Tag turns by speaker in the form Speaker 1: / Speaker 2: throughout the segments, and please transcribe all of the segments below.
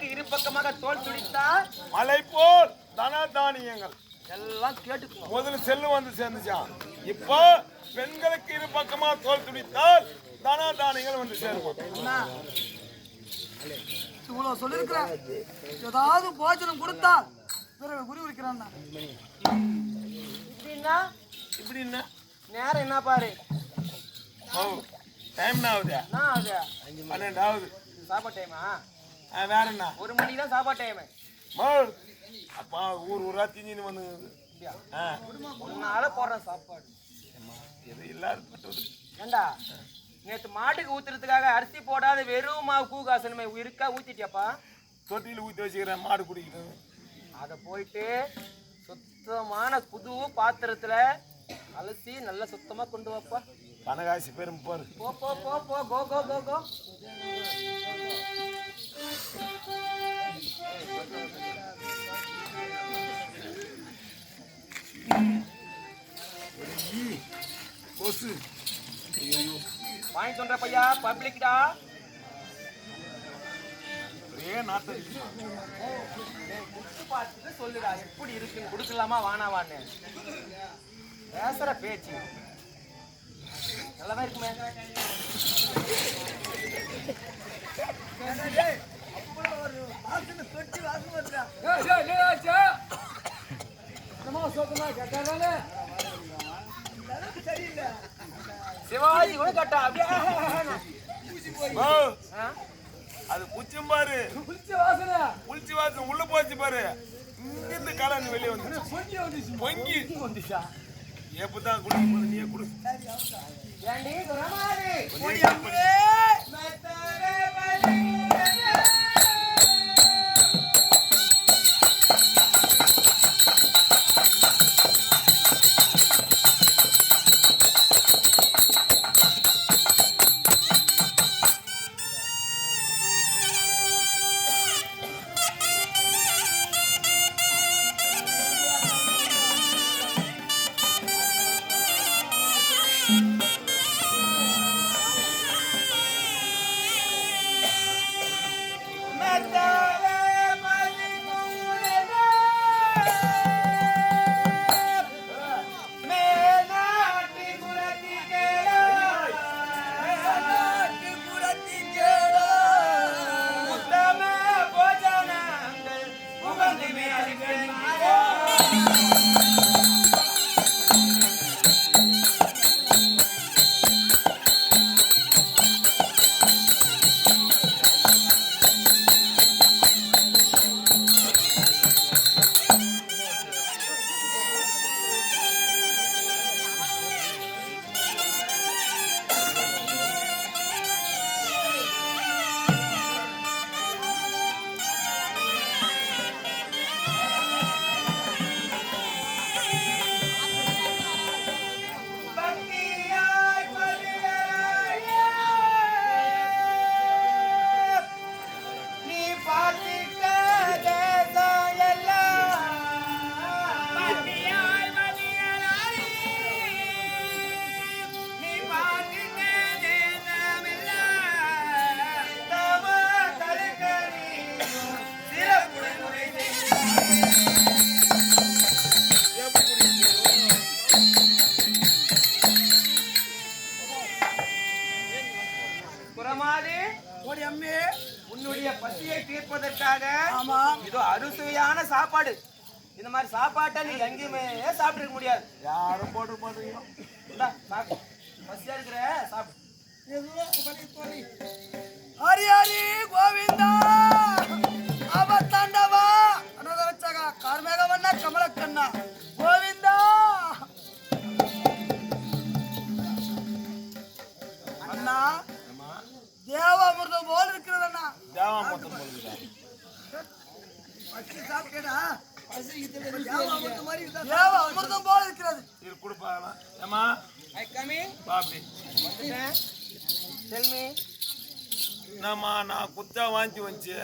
Speaker 1: மங்கையருக்கு
Speaker 2: இரு பக்கமாக தோல் துடித்தால்
Speaker 3: மலை போல் தனதானியங்கள்.
Speaker 2: எல்லாம் கேட்டுக்கணும்
Speaker 3: முதல்ல செல்லு வந்து சேர்ந்துச்சான் இப்போ பெண்களுக்கு இரு பக்கமா தோல் துடித்தால் தனதானிகள் வந்து சேருமா?
Speaker 1: அண்ணா, இவ்வளவு சொல்லிருக்கிறேன் ஏதாவது போஜனம் கொடுத்தால் பிறகு குறி வைக்கிறான்
Speaker 2: இப்படின்னா?
Speaker 3: இப்படி என்ன
Speaker 2: நேரம் என்ன பாரு?
Speaker 3: ஓ டைம் என்ன ஆகுது?
Speaker 2: என்ன அது
Speaker 3: பன்னெண்டு ஆகுது
Speaker 2: சாப்பாடு டைமா
Speaker 3: வேற என்ன?
Speaker 2: ஒரு மணிக்கு தான் சாப்பாடு டைமு
Speaker 3: அப்பா ஊர் ஊரா திஞ்சின்னு வந்து ஆ.
Speaker 2: உன்னால போடுறேன் சாப்பாடு.
Speaker 3: இது இல்லாத
Speaker 2: ஏண்டா? நேத்து மாட்டுக்கு ஊத்துறதுக்காக அரிசி போடாத வெறும் மாவு கூகாசனமே இருக்கா ஊத்திட்டியாப்பா?
Speaker 3: தொட்டியில் ஊற்றி வச்சுக்கிறேன் மாடு குடிக்கிறது
Speaker 2: அதை போயிட்டு சுத்தமான புது பாத்திரத்துல அலசி நல்லா சுத்தமா கொண்டு வாப்பா.
Speaker 3: கனகாசி பெரும் பாரு.
Speaker 2: போ போ போ போ கோ கோ கோ கோ. வாங்கி சொல்ற பையா பப்ளிக்டா?
Speaker 3: ஒரே நாட்டம்
Speaker 2: பார்த்துட்டு சொல்லுடா எப்படி இருக்குன்னு கொடுக்கலாமா வானாவான்னு பேசுற பேச்சு. நல்லாதான் இருக்குமே. சிவாஜி கூட கட்டா. அப்படியே?
Speaker 3: அது குச்சும் பாரு. புளிச்சு வாசம் உள்ள போச்சு பாரு. இங்கிருந்து கலந்து வெளியே வந்து பொங்கி.
Speaker 2: வந்துச்சா
Speaker 3: எப்பதான் குடிக்கும் நீயே குடு.
Speaker 2: ஏண்டி சாப்பாடு. இந்த மாதிரி சாப்பாட்டை நீ எங்கேயுமே சாப்பிட்டுக்க முடியாது.
Speaker 3: யாரும் போட்டு
Speaker 2: போடுறீங்களோ பசியா இருக்கிற சாப்பிடு.
Speaker 1: ஹரி ஹரி கோவிந்தா. அவத்தாண்டவா அனதரச்சகா கார்மேகவண்ணா கமலக்கண்ணா. கோவிந்தா. அண்ணா தேவாமிர்தம் போல் இருக்கிறது அண்ணா.
Speaker 3: தேவாமிர்தம் போல் இருக்கிறார் தேவா மொத்தம் போடுகிறா
Speaker 1: தேவ அமிர்தம் போல் இருக்கிறது
Speaker 3: இது கொடுப்பாங்களா ஏமா
Speaker 2: ஐ கமிங்
Speaker 3: பாப்பி
Speaker 2: டெல் மீ
Speaker 3: என்னம்மா நான் குத்தா வாங்கி வந்துச்சு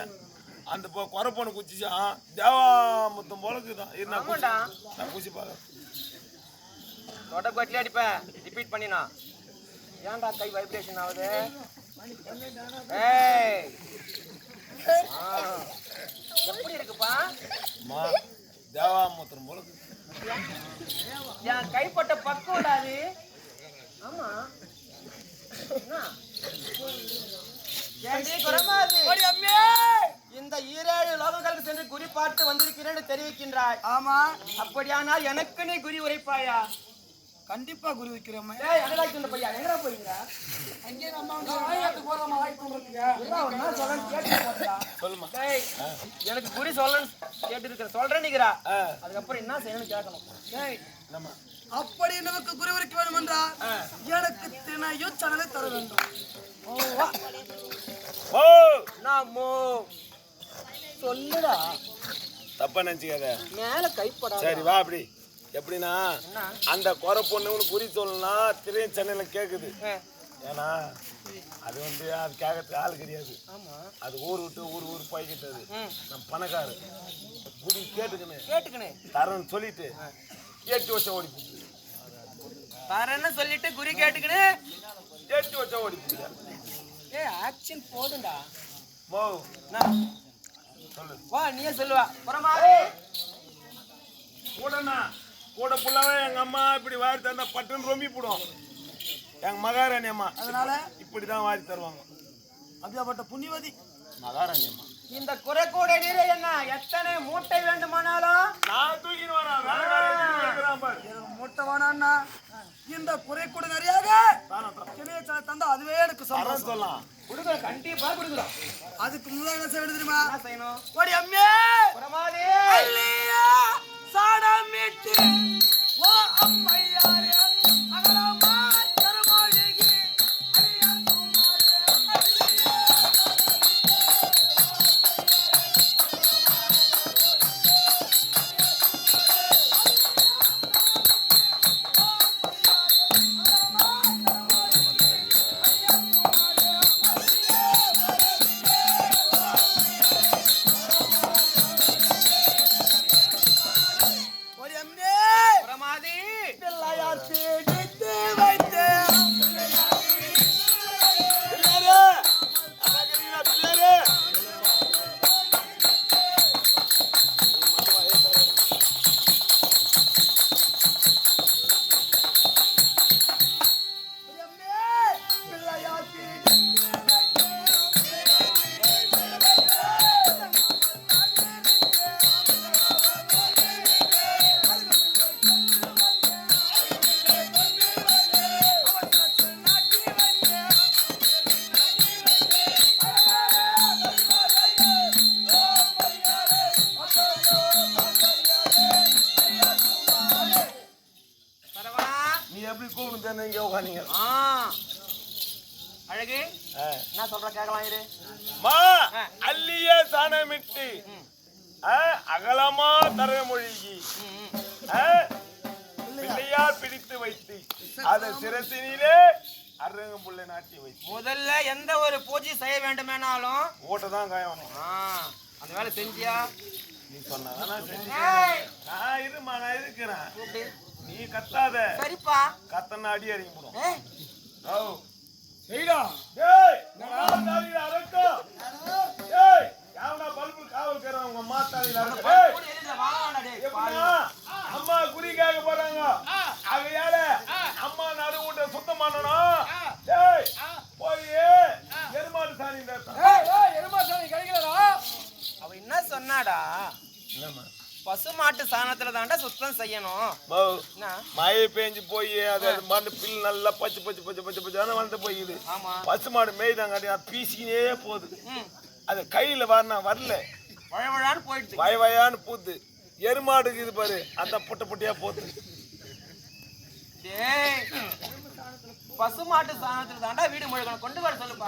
Speaker 3: அந்த பொ- குறை பொண்ணு குச்சிச்சான் தேவா முத்தம் போலக்குதான் இது நான் குச்சி-
Speaker 2: ஆமாண்டா.
Speaker 3: நான் குச்சி பார்க்கறேன்
Speaker 2: தொட கொட்டிலே அடிப்பேன் ரிப்பீட் பண்ணினா ஏன்டா கை வைப்ரேஷன் ஆகுது ஏய் ஆ. எப்படி இருக்குப்பா
Speaker 3: அம்மா தேவாமூத்திரம் போல.
Speaker 2: என் கைப்பட்ட பக்குவடா அது. ஆமா? இந்த ஈரேழு லோகங்களுக்கு சென்று குறி பார்த்து வந்திருக்கிறேன் தெரிவிக்கின்றாய்.
Speaker 1: ஆமா.
Speaker 2: அப்படியானால் எனக்கு நீ குறி உரைப்பாயா?
Speaker 1: கண்டிப்பா குரு வைக்கிறோம்
Speaker 2: ஏய் பையா. எங்கடா போறீங்க?
Speaker 1: அங்கே நம்ம வந்து
Speaker 2: என்ன சொல்லணும் கேட்டு போறா
Speaker 3: சொல்லுமா
Speaker 2: டேய் எனக்கு குறி சொல்லணும் கேட்டு இருக்கிற சொல்றேன் அதுக்கப்புறம் என்ன செய்யணும் கேட்கணும். டேய்
Speaker 3: என்னம்மா?
Speaker 1: அப்படி நமக்கு குரு வைக்க வேண்டும் என்றால் எனக்கு தினையும் சடலை தர வேண்டும்.
Speaker 3: ஓ
Speaker 2: நாமோ சொல்லுடா.
Speaker 3: தப்பா நினைச்சுக்காத.
Speaker 2: மேல கைப்படா
Speaker 3: சரி வா அப்படி. எப்படின்னா அந்த குறை பொண்ணுன்னு குறி சொல்லலாம் திரையும் சென்னையில கேக்குது.
Speaker 2: ஆ,
Speaker 3: ஏன்னா அது வந்து அது கேட்கறதுக்கு ஆள் கிடையாது. அது ஊர் விட்டு ஊர் ஊர் போய்கிட்டது. நம்ம பணக்காரு. குடி கேட்டுக்கணும்
Speaker 2: கேட்டுக்கணே
Speaker 3: தரேன்னு சொல்லிட்டு ஏற்றி வச்ச ஓடி
Speaker 2: தரேன்னு சொல்லிட்டு குறி கேட்டுக்கணே
Speaker 3: ஏற்றி வச்ச ஓடி
Speaker 2: ஏய் ஆக்ஷன் போதும்டா.
Speaker 3: மோ சொல்லு.
Speaker 2: வா நீயே சொல்லுவா. புறமா
Speaker 3: கூடண்ணா கூட புள்ளாவே எங்க அம்மா இப்படி வாரி தந்தா பட்டுன்னு ரொம்பி போடும். எங்க மகாராணி அம்மா.
Speaker 1: அதனால
Speaker 3: இப்படிதான் வாரி தருவாங்க.
Speaker 1: அப்படியாப்பட்ட புண்ணியவதி.
Speaker 3: மகாராணி அம்மா.
Speaker 2: இந்த குறை கூட நீரை என்ன? எத்தனை மூட்டை வேண்டுமானாலும்
Speaker 3: நான் தூக்கின்னு வரேன்.
Speaker 1: மூட்டை வேணான்னா இந்த குறை கூட நிறையாக தந்தா அதுவே எனக்கு சந்தோஷம்.
Speaker 3: சொல்லலாம்.
Speaker 2: கொடுக்குறோம் கண்டிப்பா கொடுக்குறோம்
Speaker 1: அதுக்கு முதல்ல என்ன செய்ய வேண்டும் தெரியுமா?
Speaker 2: செய்யணும்?
Speaker 1: ஓடி அம்மே!
Speaker 2: புறமாதே என்ன சொல்ற கேட்கலாம் இரு.
Speaker 3: மா அல்லிய சாணமிட்டு அகலமா தரமொழிகி
Speaker 2: ம், ம்.
Speaker 3: ஆ, பிள்ளையார் பிடித்து வைத்து அதை சிரசினிலே அரங்கம் புள்ளை நாட்டி வைத்து.
Speaker 2: முதல்ல எந்த ஒரு பூஜை செய்ய வேண்டுமேனாலும்
Speaker 3: ஓட்ட தான் காயணும்
Speaker 2: அந்த வேலை செஞ்சியா?
Speaker 3: நீ சொன்னா நான் இருமா நான் இருக்கிறேன். நீ கத்தாத.
Speaker 2: சரிப்பா.
Speaker 3: கத்தனா அடி
Speaker 2: ஏய்,
Speaker 3: ஓ
Speaker 1: செய்டா.
Speaker 3: டேய் நான் தாலில அரக்கம் டேய் யாவனா பல்பு காவல் கேறவங்க டேய்
Speaker 2: டேய், பாவி.
Speaker 3: எப்படின்னா அம்மா குறி கேட்க போறாங்க ஆகையால அம்மா நடு வீட்டை சுத்தம் பண்ணணும் டேய் போய் எருமாடு சாணி இந்த
Speaker 2: அவ என்ன சொன்னாடா
Speaker 3: என்னம்மா
Speaker 2: பசு மாட்டு சாணத்துல தாண்டா சுத்தம் செய்யணும்.
Speaker 3: மழை பெஞ்சு போய் அது மண்ணு பில் நல்லா பச்சை பச்சை பச்சை பச்சை பச்சை வந்து போயிடுது பசு மாடு மேய்தாங்க பீசிக்கினே போகுது. அது கையில வரணும் வரல.
Speaker 2: போயிடுச்சு.
Speaker 3: வய வயான்னு பூத்து எருமாடுக்கு இது பாரு அந்த புட்ட புட்டியா போத்து
Speaker 2: டேய் பசு மாட்டு சாணத்துல தாண்டா வீடு முழுக்கணும் கொண்டு வர சொல்லுப்பா.